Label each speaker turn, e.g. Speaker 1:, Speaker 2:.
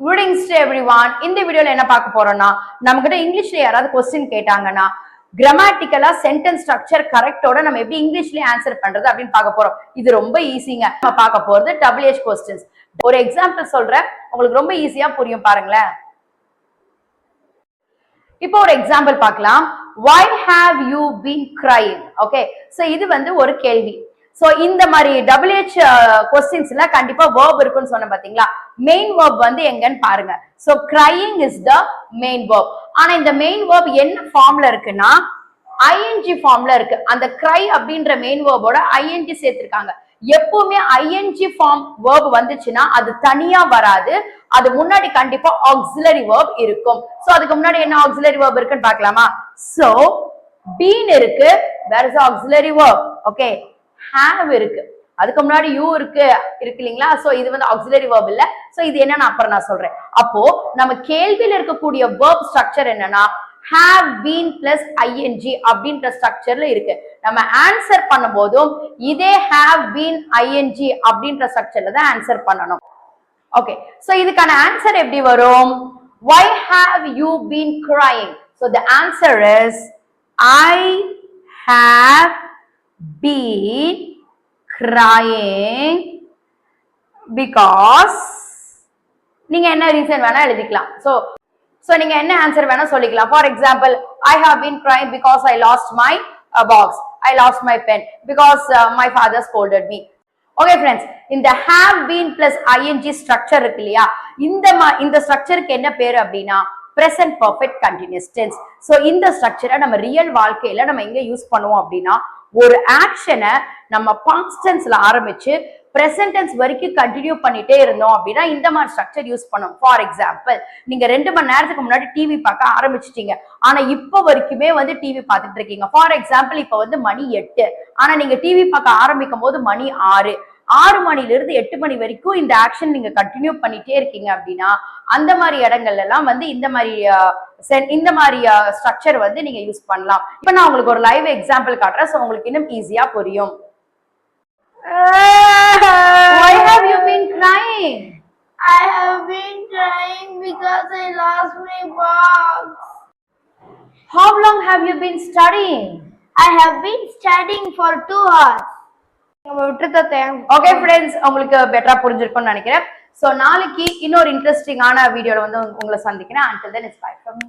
Speaker 1: குடிங்ஸ் to everyone இந்த வீடியோல என்ன பார்க்க போறோம்னா நம்ம கிட்ட இங்கிலீஷ்ல யாராவது கொஸ்டின் கேட்டாங்கன்னா கிராமட்டிக்கலா சென்டென்ஸ் ஸ்ட்ரக்சர் கரெக்டோட நம்ம எப்படி இங்கிலீஷ்ல ஆன்சர் பண்றது அப்படின்னு பார்க்க போறோம். இது ரொம்ப ஈஸிங்க நம்ம பார்க்க போறது டபிள்யூஹெச் கொஸ்டின்ஸ் ஒரு எக்ஸாம்பிள் சொல்றேன். உங்களுக்கு ரொம்ப ஈஸியா புரியும் பாருங்களேன். இப்போ ஒரு எக்ஸாம்பிள் பார்க்கலாம். Why have you been crying okay so இது வந்து ஒரு கேள்வி. சோ இந்த மாதிரி டபிள்யூஹெச் கொஸ்டின்ஸ்ல uh, கண்டிப்பா வேர்ப் இருக்குன்னு சொன்ன பாத்தீங்களா? மெயின் வேர்ப் வந்து எங்கன்னு பாருங்க. So crying is the main verb ஆனா இந்த மெயின் வேர்ப் என்ன ஃபார்ம்ல இருக்குன்னா ஐஎன்ஜி ஃபார்ம்ல இருக்கு. அந்த கிரை அப்படின்ற மெயின் வேர்போட ஐஎன்ஜி சேர்த்திருக்காங்க. எப்பவுமே ஐஎன்ஜி ஃபார்ம் வேர்ப் வந்துச்சுன்னா அது தனியா வராது. அது முன்னாடி கண்டிப்பா ஆக்சிலரி வேர்ப் இருக்கும். சோ அதுக்கு முன்னாடி என்ன ஆக்சிலரி வேர்ப் இருக்குன்னு பார்க்கலாமா? சோ பீன் இருக்கு. Where is auxiliary verb okay have இருக்கு. அதுக்கு முன்னாடி யூ இருக்கு இருக்கு இல்லைங்களா? சோ இது வந்து ஆக்சிலரி வேர்ப் இல்ல. சோ இது என்னன்னு அப்புறம் நான் சொல்றேன். அப்போ நம்ம கேள்வியில இருக்கக்கூடிய வேர்ப் ஸ்ட்ரக்சர் என்னன்னா ஹேவ் பீன் பிளஸ் ஐஎன்ஜி அப்படின்ற ஸ்ட்ரக்சர்ல இருக்கு. நம்ம ஆன்சர் பண்ணும்போதும் இதே ஹேவ் பீன் ஐஎன்ஜி அப்படின்ற ஸ்ட்ரக்சர்ல தான் ஆன்சர் பண்ணணும். ஓகே சோ இதுக்கான ஆன்சர் எப்படி வரும்? Why have you been crying so the answer is I have be crying because நீங்க என்ன ரீசன் வேணா எழுதிக்கலாம். சோ சோ நீங்க என்ன ஆன்சர் வேணா சொல்லிக்கலாம். For example I have been crying because I lost my box I lost my pen because my father scolded me okay friends இந்த have been plus ING structure இருக்கு இல்லையா? இந்த மா- இந்த ஸ்ட்ரக்சருக்கு என்ன பேர் அப்படின்னா? Present perfect continuous tense so இந்த ஸ்ட்ரக்சரை நம்ம ரியல் வாழ்க்கையில நம்ம எங்க யூஸ் பண்ணுவோம் அப்படின்னா? ஒரு ஆக்ஷனை நம்ம பாஸ்ட் ஆரம்பிச்சு பிரசன்டென்ஸ் வரைக்கும் கண்டினியூ பண்ணிட்டே இருந்தோம் அப்படின்னா இந்த மாதிரி ஸ்ட்ரக்சர் யூஸ் பண்ணும். ஃபார் எக்ஸாம்பிள் நீங்க ரெண்டு மணி நேரத்துக்கு முன்னாடி டிவி பார்க்க ஆரம்பிச்சிட்டீங்க. ஆனா இப்போ வரைக்குமே வந்து டிவி பார்த்துட்டு இருக்கீங்க. ஃபார் எக்ஸாம்பிள் இப்போ வந்து மணி எட்டு. ஆனா நீங்க டிவி பார்க்க ஆரம்பிக்கும் போது மணி ஆறு. ஆறு மணில இருந்து எட்டு மணி வரைக்கும் இந்த ஆக்ஷன் நீங்க கண்டினியூ பண்ணிட்டே இருக்கீங்க அப்படின்னா அந்த மாதிரி இடங்கள்ல எல்லாம் வந்து இந்த மாதிரி இந்த மாதிரி ஸ்ட்ரக்சர் வந்து நீங்க யூஸ் பண்ணலாம் இப்போ நான் உங்களுக்கு ஒரு லைவ் எக்ஸாம்பிள் காட்டுறேன் ஸோ உங்களுக்கு இன்னும் ஈஸியா புரியும் Why have you been crying?
Speaker 2: I have been crying because I lost my box.
Speaker 1: How long have you been studying?
Speaker 2: I have been studying for two hours.
Speaker 1: Okay friends உங்களுக்கு பெட்டரா புரிஞ்சிருக்கும்னு நினைக்கிறேன் so நாளைக்கு இன்னொரு இன்ட்ரெஸ்டிங்கான வீடியோல வந்து உங்களை சந்திக்கிறேன். Until then it's bye from